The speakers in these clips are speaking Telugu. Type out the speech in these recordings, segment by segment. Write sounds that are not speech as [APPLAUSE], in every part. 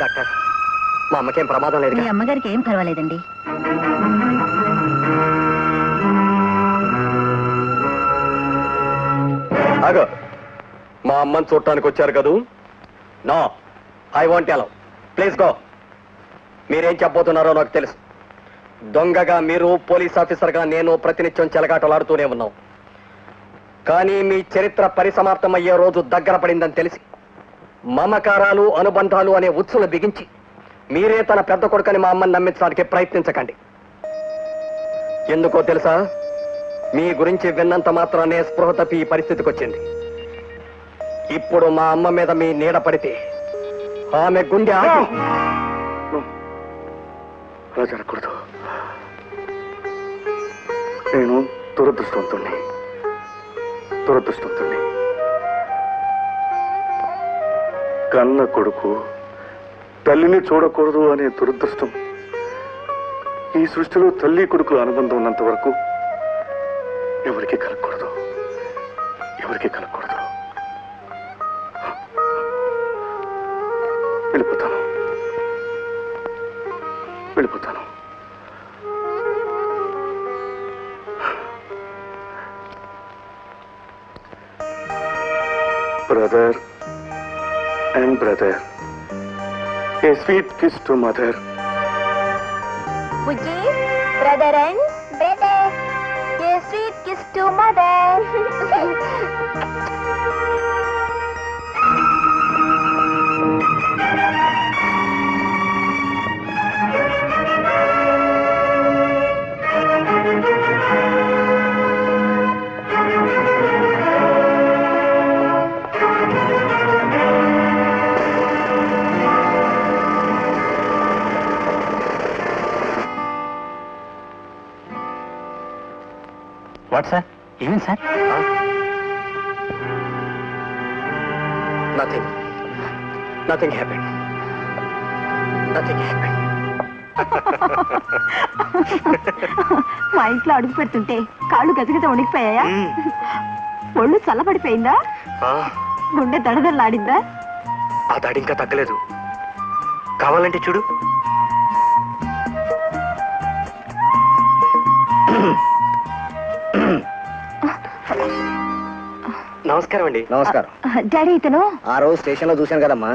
డాక్టర్ మా అమ్మకేం ప్రమాదం లేదు మీ అమ్మగారికి ఏం పర్వాలేదండి. మా అమ్మని చూడటానికి వచ్చారు కదూ? No I want allow. Please go. మీరేం చెప్పబోతున్నారో నాకు తెలుసు. దొంగగా మీరు పోలీస్ ఆఫీసర్గా నేను ప్రతినిత్యం చెలగాటలాడుతూనే ఉన్నాం. కానీ మీ చరిత్ర పరిసమాప్తమయ్యే రోజు దగ్గర పడిందని తెలిసి మమకారాలు అనుబంధాలు అనే ఉత్సులు బిగించి మీరే తన పెద్ద కొడుకని మా అమ్మని నమ్మించడానికి ప్రయత్నించకండి. ఎందుకో తెలుసా? మీ గురించి విన్నంత మాత్రానే స్పృహ తప్పి ఈ పరిస్థితికి వచ్చింది. ఇప్పుడు మా అమ్మ మీద మీ నీడ పడితే ఆమె గుండె అలా జరగకూడదు. నేను దురదృష్టవంతుణ్ణి. దురదృష్టవంతుణ్ణి. కన్న కొడుకు. తల్లిని చూడకూడదు అనే దురదృష్టం. ఈ సృష్టిలో తల్లి కొడుకుల అనుబంధం ఉన్నంత వరకు ఎవరికి కలగకూడదు. ఎవరికి కలగకూడదు. వెళ్ళిపోతాను. వెళ్ళిపోతాను. Brother. and brother. A sweet kiss to mother. Would you, brother and brother, a sweet kiss to mother. What sir ఏమేం sir nothing nothing happen nothing happen మా ఇంట్లో అడుగు పెడుతుంటే కాళ్ళు గజగజ వణికిపోయాయా? ఒళ్ళు చల్లబడిపోయిందా? గుండె దడదల్లాడిందా ఆ దాడి ఇంకా తగ్గలేదు. కావాలంటే చూడు. నమస్కారం అండి. నమస్కారం. డాడీ ఇతను? ఆ రోజు స్టేషన్లో చూశాను కదమ్మా.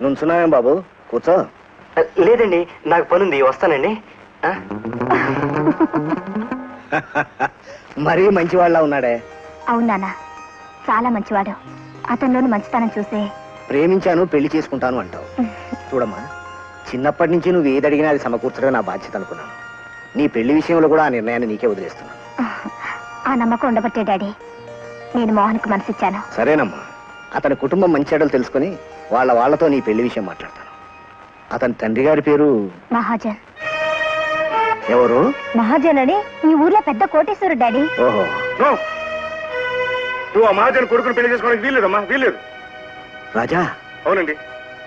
నుంచున్నావేం బాబు? కూర్చో. లేదండి నాకు పనుంది వస్తానండి? మరీ మంచి వాళ్ళ ఉన్నాడే. అవును చాలా మంచివాడు. అతనిలోని మంచితనం చూసే. ప్రేమించాను పెళ్ళి చేసుకుంటాను అంటావు. చూడమ్మా చిన్నప్పటి నుంచి నువ్వు ఏది అడిగినా అది సమకూర్చడమే నా బాధ్యత అనుకున్నాను. నీ పెళ్ళి విషయంలో కూడా ఆ నిర్ణయాన్ని నీకే వదిలేస్తున్నాను. ఆ నమ్మకం ఉండబట్టే డాడీ. నేను మోహన్కి మనసిచ్చాను. సరేనమ్మా. అతని కుటుంబం మంచి చెడ్డలు తెలుసుకుని వాళ్ళ వాళ్ళతో నీ పెళ్ళి విషయం మాట్లాడతాను. అతని తండ్రి గారి పేరు? మహాజన్. ఎవరు? మహాజన్ అని ఈ ఊర్లో పెద్ద కోటేశ్వరుడు డాడీ. ఓహో. నో. నువ్వు ఆ మహాజన్ కొడుకుని పెళ్ళి చేసుకోవడానికి వీల్లేదమ్మా వీల్లేదు. రాజా? అవునండి.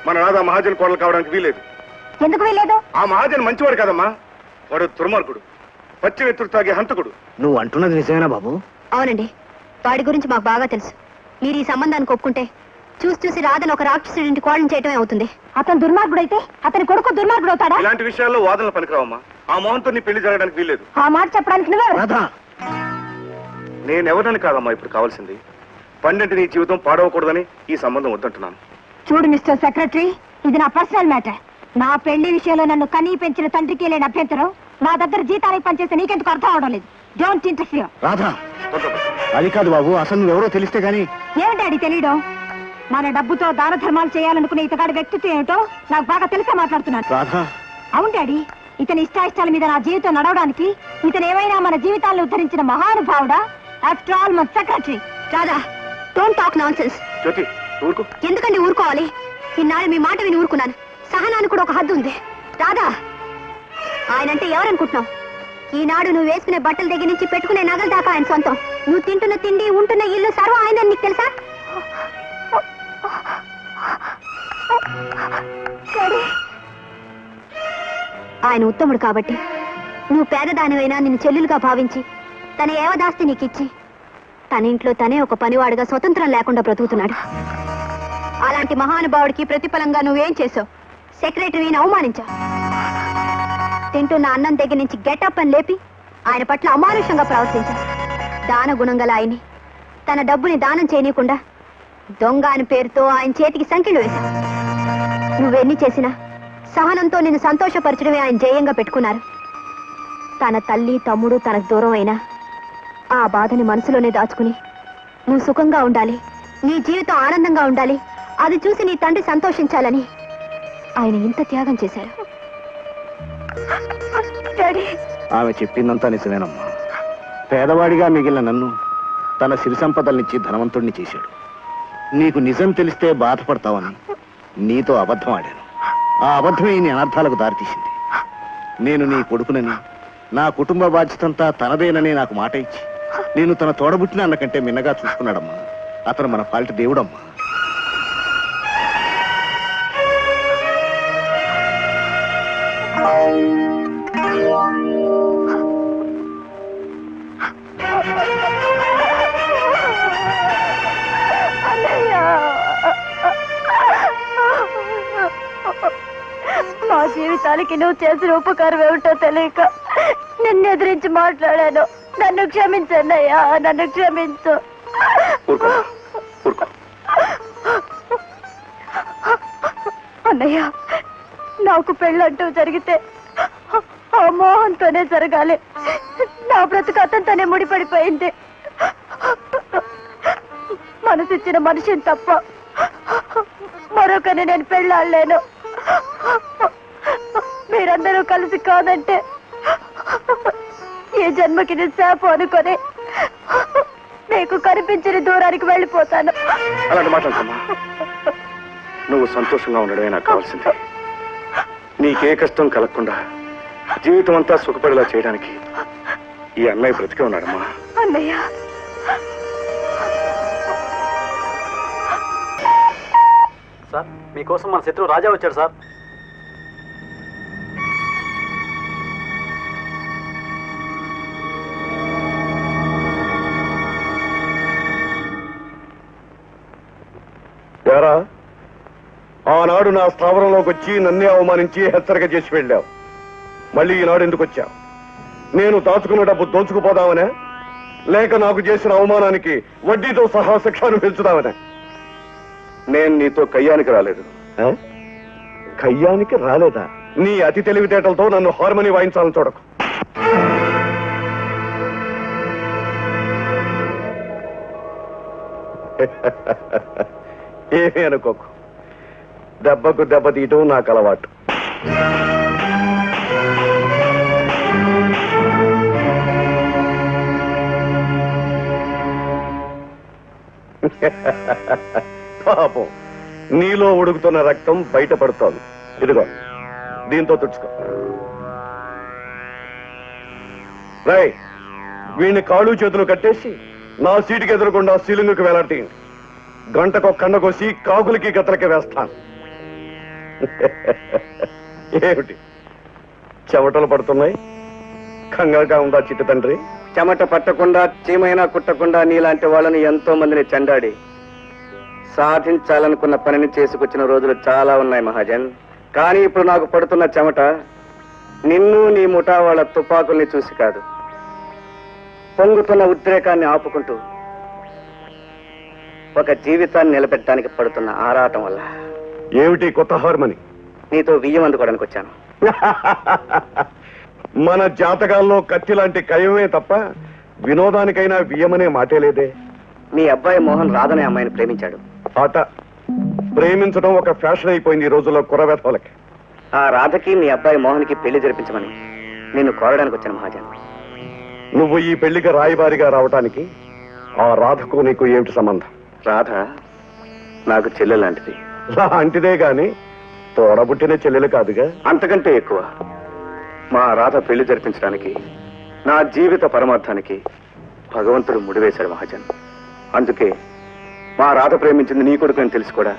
మన రాధా మహాజన్ కోడలు కావడానికి వీల్లేదు. ఎందుకు వెళ్ళలేదు ఆ మహాజన్ మంచివాడు కదమ్మా. వాడు దుర్మార్గుడు. పచ్చి వెత్తురు తాగే హంతకుడు. నువ్వు అంటున్నది నిజమేనా బాబు? అవునండి. వాడి గురించి మాకు బాగా తెలుసు. మీరు ఈ సంబంధానికి ఒప్పుకుంటే చూసి చూసి రాధను ఒక రాక్షసుడింటి కోళ్ళని చేయటమే అవుతుంది. అతను దుర్మార్గుడైతే అతని కొడుకు దుర్మార్గుడు అవుతాడా? ఇలాంటి విషయాల్లో వాదనలు పనికిరావమ్మా. ఆ మోహన్తో నీ పెళ్ళి జరగడానికి వీల్లేదు. ఆ మాట చెప్పడానికి నువ్వే రాధా. నేనెవరిని కాదమ్మా ఇప్పుడు కావాల్సింది. పండంటి నీ జీవితం పాడవకూడదని ఈ సంబంధం వద్దంటున్నాను. చూడు మిస్టర్ సెక్రటరీ ఇది నా పర్సనల్ మ్యాటర్. నా పెళ్ళి విషయంలో నన్ను కనీ పెంచిన తండ్రికి లేని అభ్యంతరం నా దగ్గర జీతానికి పనిచేస్తే నీకెందుకు అర్థం అవడం లేదు. Don't interfere Radha. అది కాదు బాబు అసలు నువ్వెవరో తెలిస్తే గానీ. ఏమిటి అడి తెలియడం? మన డబ్బుతో దాన ధర్మాలు చేయాలనుకునే ఇతగాడి వ్యక్తిత్వం ఏమిటో నాకు బాగా తెలిసే మాట్లాడుతున్నాను. రాధా. అవును డాడీ ఇతని ఇష్టాయిష్టాల మీద నా జీవితం నడవడానికి ఇతను ఏమైనా మన జీవితాలను ఉద్ధరించిన మహానుభావుడా? ఆఫ్టర్ ఆల్ మన secretary. Radha don't talk nonsense Jyothi. ఊరుకో. ఎందుకండి ఊరుకోవాలి? ఇన్నాళ్ళు మీ మాట విని ఊరుకున్నాను. సహనానికి కూడా ఒక హద్దు ఉంది. రాధా ఆయనంటే ఎవరనుకుంటున్నావు? ఈనాడు నువ్వు వేసుకునే బట్టల దగ్గర నుంచి పెట్టుకునే నగల దాకా ఆయన సొంతం. నువ్వు తింటున్న తిండి ఉంటున్న ఇల్లు సర్వం ఆయన నీకు తెలుసా? ఆయన ఉత్తముడు కాబట్టి నువ్వు పేదదానివైనా నిన్ను చెల్లెలుగా భావించి తన ఏవదాస్తి నీకిచ్చి తన ఇంట్లో తనే ఒక పనివాడుగా స్వతంత్రం లేకుండా బ్రతుకుతున్నాడు. అలాంటి మహానుభావుడికి ప్రతిఫలంగా నువ్వేం చేసావు సెక్రటరీని అవమానించా తింటున్న అన్నం దగ్గర నుంచి గెటప్ అని లేపి ఆయన పట్ల అమానుషంగా ప్రవర్తించా దాన గుణం గల ఆయన్ని. తన డబ్బుని దానం చేయనీయకుండా దొంగ అని పేరుతో ఆయన చేతికి సంఖ్యలు వేశా నువ్వెన్ని చేసినా సహనంతో నిన్ను సంతోషపరచడమే ఆయన జయంగా పెట్టుకున్నారు. తన తల్లి తమ్ముడు తనకు దూరం అయినా ఆ బాధని మనసులోనే దాచుకుని నువ్వు సుఖంగా ఉండాలి. నీ జీవితం ఆనందంగా ఉండాలి. అది చూసి నీ తండ్రి సంతోషించాలని. ఆయన ఇంత త్యాగం చేశారు ఆమె చెప్పిందంతా నిజమేనమ్మా. పేదవాడిగా మిగిలిన నన్ను తన సిరి సంపదలనిచ్చి ధనవంతుణ్ణి చేశాడు. నీకు నిజం తెలిస్తే బాధపడతావని నీతో అబద్ధం ఆడాను. ఆ అబద్ధమే నీ అనర్థాలకు దారితీసింది. నేను నీ కొడుకునని నా కుటుంబ బాధ్యతంతా తనదేనని నాకు మాట ఇచ్చి నేను తన తోడబుట్టిన అన్నకంటే మిన్నగా చూసుకున్నాడమ్మా. అతను మన పాలిట దేవుడమ్మా. జీవితాలకి నువ్వు చేసిన ఉపకారం ఏమిటో తెలియక నిన్ను ఎదిరించి మాట్లాడాను. నన్ను క్షమించండి అయ్యా నన్ను క్షమించు. అన్నయ్య నాకు పెళ్ళంటూ జరిగితే ఆ మోహన్తోనే జరగాలి. నా బ్రతుకు అతనితోనే ముడిపడిపోయింది. మనసిచ్చిన మనిషిని తప్ప మరొకరిని నేను పెళ్ళాడలేను. మీరందరూ కలిసి కాదంటే ఈ జన్మకి శాపం అనుకొని మీకు కనిపించిన దూరానికి వెళ్ళిపోతాను. అలాంటి నువ్వు సంతోషంగా ఉండడమే నాకు కావాల్సింది. నీకే కష్టం కలగకుండా జీవితం అంతా సుఖపడేలా చేయడానికి ఈ అన్నయ్య బ్రతికే ఉన్నాడమ్మా. అన్నయ్య. సార్ మీకోసం మన శత్రువు రాజా వచ్చాడు సార్. ఆనాడు నా స్థావరంలోకి వచ్చి నన్నే అవమానించి హెచ్చరిక చేసి వెళ్ళావు. మళ్ళీ ఈనాడు ఎందుకు వచ్చావు? నేను దాచుకున్న డబ్బు దోచుకుపోదామనే? లేక నాకు చేసిన అవమానానికి వడ్డీతో సహా శిక్షను పెంచుదామనే? నేను నీతో కయ్యానికి రాలేదు. కయ్యానికి రాలేదా? నీ అతి తెలివితేటలతో నన్ను హార్మోని వాయించాలని చూడకు. [LAUGHS] ఏమీ అనుకోకు. దెబ్బకు దెబ్బ తీయటం నాకు అలవాటు. పాపం నీలో ఉడుకుతున్న రక్తం బయటపడుతోంది. ఇదిగో దీంతో తుడుచుకో. రై వీడిని కాళ్ళు చేతులు కట్టేసి నా సీటుకి ఎదురకుండా సీలింగ్కి వేలాడతీయండి. గంటకు కండ కోసి కాకులకి గతలకి వేస్తాను. ఏమిటి? చెమటలు పడుతున్నాయి? కంగారుగా ఉందా చిట్టు తండ్రి? చెమట పట్టకుండా చీమైనా కుట్టకుండా నీలాంటి వాళ్ళని ఎంతో మందిని చెండాడి. సాధించాలనుకున్న పనిని చేసుకొచ్చిన రోజులు చాలా ఉన్నాయి మహాజన్. కానీ ఇప్పుడు నాకు పడుతున్న చెమట నిన్ను నీ ముఠా వాళ్ళ తుపాకుల్ని చూసి కాదు. పొంగుతున్న ఉద్రేకాన్ని ఆపుకుంటూ ఒక జీవితాన్ని నిలబెట్టడానికి పడుతున్న ఆరాటం వల్ల. ఏమిటి కొత్త హార్మని? నీతో బియ్యం అందుకోవడానికి వచ్చాను. [LAUGHS] మన జాతకాల్లో కత్తి లాంటి కయమే తప్ప వినోదానికైనా వియమనే మాటే లేదే. మీ అబ్బాయి మోహన్ రాధనే అమ్మాయిని ప్రేమించాడు. ఆట. ప్రేమించడం ఒక ఫ్యాషన్ అయిపోయింది ఈ రోజుల్లో కురవేతలకి. ఆ రాధకి మీ అబ్బాయి మోహన్కి పెళ్ళి జరిపించమని నిన్ను కోరడానికి వచ్చాను మహాజన్. నువ్వు ఈ పెళ్ళికి రాయబారిగా రావటానికి ఆ రాధకు నీకు ఏమిటి సంబంధం? రాధ నాకు చెల్లెలు [LAUGHS] లాంటిది లాంటిదే గాని తోడబుట్టిన చెల్లెలు కాదుగా? అంతకంటే ఎక్కువ. మా రాధ పెళ్ళి జరిపించడానికి నా జీవిత పరమార్థానికి భగవంతుడు ముడివేశాడు మహాజన్. అందుకే మా రాధ ప్రేమించింది నీ కొడుకు అని తెలిసి కూడా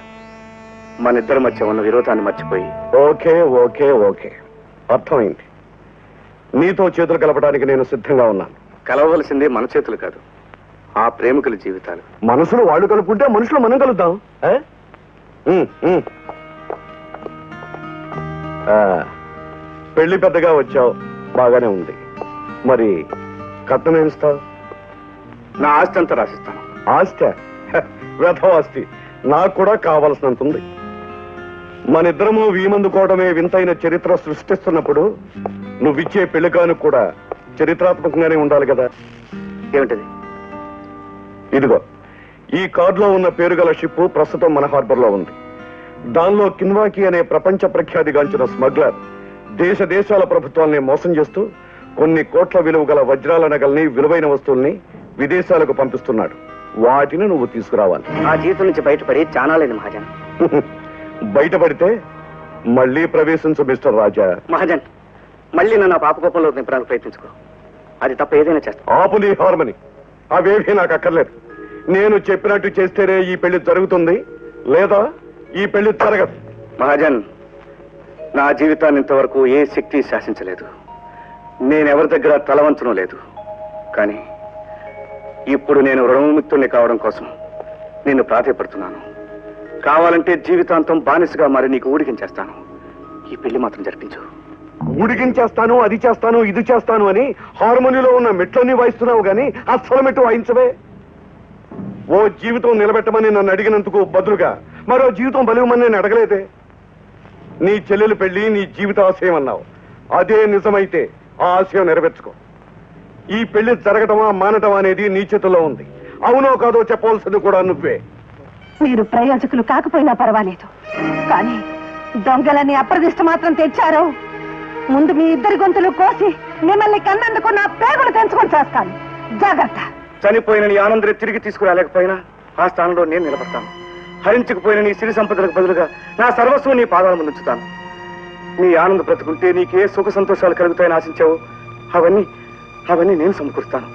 మన ఇద్దరి మధ్య ఉన్న విరోధాన్ని మర్చిపోయి. Okay okay okay. అర్థమైంది. నీతో చేతులు కలపడానికి నేను సిద్ధంగా ఉన్నాను. కలవలసింది మన చేతులు కాదు ఆ ప్రేమికుల జీవితాలు. మనసులు వాళ్ళు కలుపుకుంటే మనుషులు మనం కలుద్దాం పెళ్ళి పెద్దగా వచ్చావు. బాగానే ఉంది. మరి కట్నం ఏమిస్తావు? నా ఆస్తి అంతా రాసిస్తాను. ఆస్తి? వ్యథం ఆస్తి నాకు కూడా కావలసినంత ఉంది. మన ఇద్దరము వీమందుకోవడమే వింతైన చరిత్ర సృష్టిస్తున్నప్పుడు నువ్విచ్చే పెళ్ళికాను కూడా చరిత్రాత్మకంగానే ఉండాలి కదా? ఏమిటది? ఇదిగో. ఈ కార్డులో ఉన్న పేరు గల షిప్ ప్రస్తుతం మన హార్బర్లో ఉంది. దానిలో కిన్వాకి అనే ప్రపంచ ప్రఖ్యాతిగాంచిన స్మగ్లర్ దేశ దేశాల ప్రభుత్వాల్ని మోసం చేస్తూ కొన్ని కోట్ల విలువ గల వజ్రాల నగల్ని విలువైన వస్తువుల్ని విదేశాలకు పంపిస్తున్నాడు. వాటిని నువ్వు తీసుకురావాలి. ఆ జీవితం నుంచి బయటపడి చానాలేదు మహాజన్. [LAUGHS] బయటపడితే మళ్ళీ ప్రవేశించు మిస్టర్ రాజా. మహాజన్ మళ్ళీ నన్ను పాప కోపంలో నింపడానికి ప్రయత్నించుకో. అది తప్ప ఏదైనా చేస్తా. ఆపు నీ హార్మని. అవేవీ నాకు అక్కర్లేదు. నేను చెప్పినట్టు చేస్తేనే ఈ పెళ్ళి జరుగుతుంది. లేదా ఈ పెళ్ళి జరగదు. మహాజన్ నా జీవితాన్ని ఇంతవరకు ఏ శక్తి శాసించలేదు. నేనెవరి దగ్గర తలవంచడం లేదు. కానీ ఇప్పుడు నేను రుణముక్తుల్ని కావడం కోసం నిన్ను ప్రాధాయపడుతున్నాను. కావాలంటే జీవితాంతం బానిసగా మరి నీకు ఊడికించేస్తాను ఈ పెళ్ళి మాత్రం జరిపించు. ఉడికించేస్తాను అది చేస్తాను ఇది చేస్తాను అని హార్మోనిలో ఉన్న మెట్లన్నీ వాయిస్తున్నావు గాని అస్సలు మెట్టు వాయించవే. ఓ జీవితం నిలబెట్టమని నన్ను అడిగినందుకు బదులుగా మరో జీవితం బలివమని నేను అడగలేదే. నీ చెల్లెలు పెళ్ళి నీ జీవిత ఆశయం అన్నావు. అదే నిజమైతే ఆ ఆశయం నెరవేర్చుకో. ఈ పెళ్ళి జరగటమా మానటమా అనేది నీ చేతుల్లో ఉంది. అవునో కాదో చెప్పవలసింది కూడా నువ్వే. మీరు ప్రయోజకులు కాకపోయినా పర్వాలేదు. కానీ దొంగలని అప్రదిష్ట మాత్రం తెచ్చారు. ముందు మీ ఇద్దరి గొంతులు కోసి మిమ్మల్ని కన్నందుకు నా పేగులు తెంచుకొని చేస్తాను. జాగ్రత్త. చనిపోయిన నీ ఆనందరే తిరిగి తీసుకురాలేకపోయినా ఆ స్థానంలో నేను నిలబడతాను. హరించకపోయిన నీ సిరి సంపదలకు బదులుగా నా సర్వస్వం నీ పాదాల ముందు ఉంచుతాను. నీ ఆనంద బ్రతుకుంటే నీకే సుఖ సంతోషాలు కలుగుతాయని ఆశించావు. అవన్నీ అవన్నీ నేను సమకూరుస్తాను.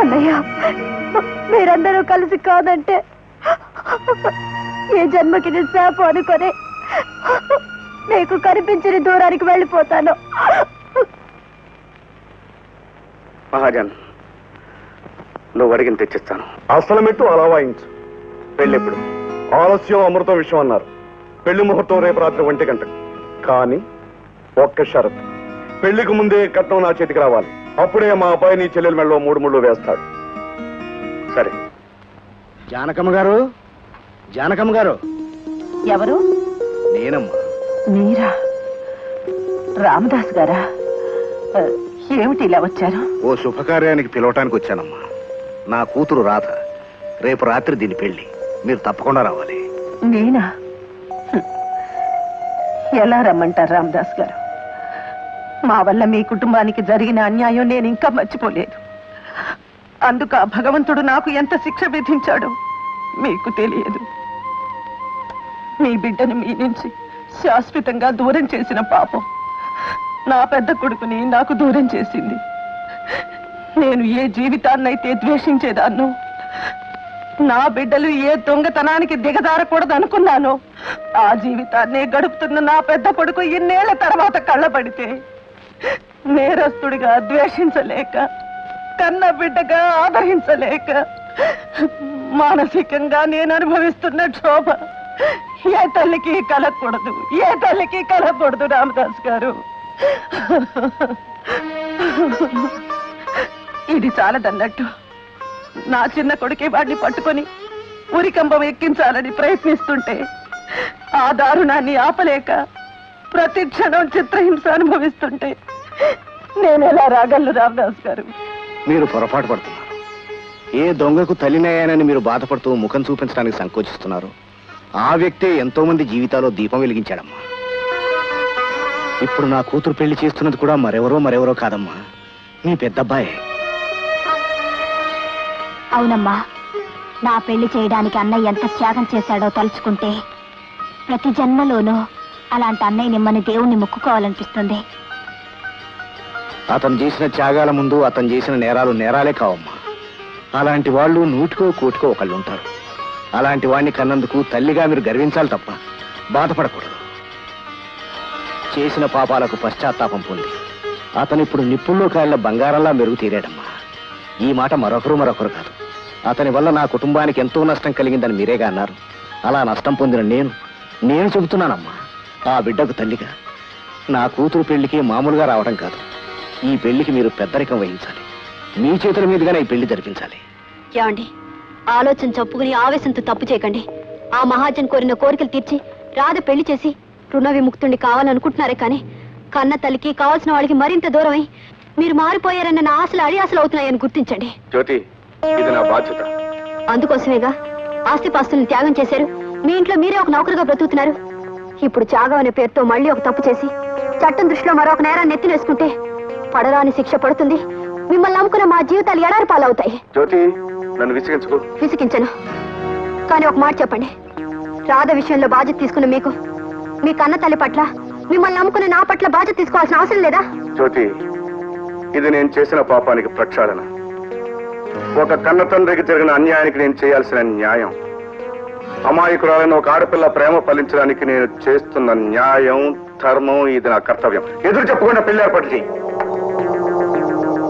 అన్నయ్య మీరందరూ కలిసి కాదంటే ఏ జన్మకి నేను శాపం అనుకొని మీకు కనిపించిన దూరానికి వెళ్ళిపోతాను. మహాజన్ నువ్వు అడిగిన తెచ్చిస్తాను. అసలు మెట్టు అలా వాయించు. పెళ్ళెప్పుడు? ఆలస్యం అమృతం విషయం అన్నారు. పెళ్ళి ముహూర్తం రేపు రాత్రి ఒంటి గంటకు కానీ ఒక్క షరత్. పెళ్ళికి ముందే కట్నం నా చేతికి రావాలి. అప్పుడే మా అబ్బాయి నీ చెల్లెల మెడలో మూడు ముళ్ళు వేస్తాడు. సరే. జానకమ్మ గారు? జానకమ్మ గారు? ఎవరు? నేనమ్మా. మీరా? రామదాస్ గారా? ఏమిటి ఇలా వచ్చారు? ఓ శుభకార్యానికి పిలవటానికి వచ్చానమ్మా. నా కూతురు రాధ రేపు రాత్రి దీని పెళ్ళి మీరు తప్పకుండా రావాలి. నేనా. ఎలా రమ్మంటారు రామదాస్ గారు? మా వల్ల మీ కుటుంబానికి జరిగిన అన్యాయం నేను ఇంకా మర్చిపోలేదు. అందుకు ఆ భగవంతుడు నాకు ఎంత శిక్ష విధించాడో మీకు తెలియదు. మీ బిడ్డను మీ నుంచి శాశ్వతంగా దూరం చేసిన పాపం. నా పెద్ద కొడుకుని నాకు దూరం చేసింది. నేను ఏ జీవితాన్నైతే ద్వేషించేదాన్నో నా బిడ్డలు ఏ దొంగతనానికి దిగదారకూడదనుకున్నాను ఆ జీవితాన్ని గడుపుతున్న నా పెద్ద కొడుకు ఇన్నేళ్ళ తర్వాత కళ్ళబడితే నేరస్తుడిగా ద్వేషించలేక కన్న బిడ్డగా ఆదరించలేక మానసికంగా నేను అనుభవిస్తున్న క్షోభ ఏ తల్లికి కలగకూడదు ఏ తల్లికి కలగకూడదు రామదాస్ గారు? ఇది చాలదన్నట్టు. నా చిన్న కొడుకే వాడిని పట్టుకొని ఉరికంబం ఎక్కించాలని ప్రయత్నిస్తుంటే ఆ దారుణాన్ని ఆపలేక ప్రతి క్షణం చిత్రహింస అనుభవిస్తుంటే నేను ఎలా రాగలను రామదాస్ గారు? మీరు పొరపాటు పడుతున్నారు. ఏ దొంగకు తల్లినయ్యానని మీరు బాధపడుతూ ముఖం చూపించడానికి సంకోచిస్తున్నారు? ఆ వ్యక్తే ఎంతో మంది జీవితాల్లో దీపం వెలిగించాడమ్మా. ఇప్పుడు నా కూతురు పెళ్ళి చేస్తున్నది కూడా మరెవరో మరెవరో కాదమ్మా. మీ పెద్దబ్బాయే. అవునమ్మా. నా పెళ్ళి చేయడానికి అన్నయ్య ఎంత త్యాగం చేశాడో తలుచుకుంటే ప్రతి జన్మలోనూ అలాంటి అన్నయ్య నిమ్మని దేవుణ్ణి మొక్కుకోవాలనిపిస్తుంది. అతను చేసిన త్యాగాల ముందు అతను చేసిన నేరాలు నేరాలే కావమ్మా. అలాంటి వాళ్ళు నూటికో కోటికో ఒకళ్ళు ఉంటారు అలాంటి వాణ్ణి కన్నందుకు తల్లిగా మీరు గర్వించాలి తప్ప బాధపడకూడదు. చేసిన పాపాలకు పశ్చాత్తాపం పొంది అతను ఇప్పుడు నిప్పుల్లో కాళ్ళ బంగారంలా మెరుగు తీరాడమ్మా. ఈ మాట మరొకరు మరొకరు కాదు. అతని వల్ల నా కుటుంబానికి ఎంతో నష్టం కలిగిందని మీరేగా అన్నారు. అలా నష్టం పొందిన నేను నేను చెబుతున్నానమ్మా. ఆ బిడ్డకు తల్లిగా నా కూతురు పెళ్ళికి మామూలుగా రావడం కాదు. ఈ పెళ్ళికి మీరు పెద్దరికం వహించాలి. మీ చేతుల మీదుగానే ఈ పెళ్ళి జరిపించాలి. ఏమండి? ఆలోచన చప్పుకుని ఆవేశంతో తప్పు చేయకండి. ఆ మహాజన్ కోరిన కోరికలు తీర్చి రాధ పెళ్ళి చేసి రుణ విముక్తుణ్ణి కావాలనుకుంటున్నారే కానీ కన్న తల్లికి కావాల్సిన వాడికి మరింత దూరమై మీరు మారిపోయారన్న నా ఆశలు అడి ఆశలు అవుతున్నాయని గుర్తించండి. జ్యోతి ఇది నా బాధ్యత. అందుకోసమేగా ఆస్తిపాస్తుల్ని త్యాగం చేశారు. మీ ఇంట్లో మీరే ఒక నౌకరుగా బ్రతుకుతున్నారు. ఇప్పుడు త్యాగం అనే పేరుతో మళ్ళీ ఒక తప్పు చేసి చట్టం దృష్టిలో మరొక నేరాన్ని ఎత్తినేసుకుంటే పడరాని శిక్ష పడుతుంది. మిమ్మల్ని నమ్ముకున్న మా జీవితాలు ఎడారి పాలవుతాయి. జ్యోతి నన్ను విసిగించుకో. విసిగించను. కానీ ఒక మాట చెప్పండి. రాధ విషయంలో బాధ్యత తీసుకున్న మీకు మీ కన్న తల్లి పట్ల మిమ్మల్ని నమ్ముకున్న నా పట్ల బాధ్యత తీసుకోవాల్సిన అవసరం లేదా? జ్యోతి ఇది నేను చేసిన పాపానికి ప్రక్షాళన. ఒక కన్న తండ్రికి జరిగిన అన్యాయానికి నేను చేయాల్సిన న్యాయం. అమాయకురాలైన ఒక ఆడపిల్ల ప్రేమ ఫలించడానికి నేను చేస్తున్న న్యాయం ధర్మం ఇది నా కర్తవ్యం. ఎదురు చెప్పకుండా పెళ్ళి ఏర్పాటు చేయి.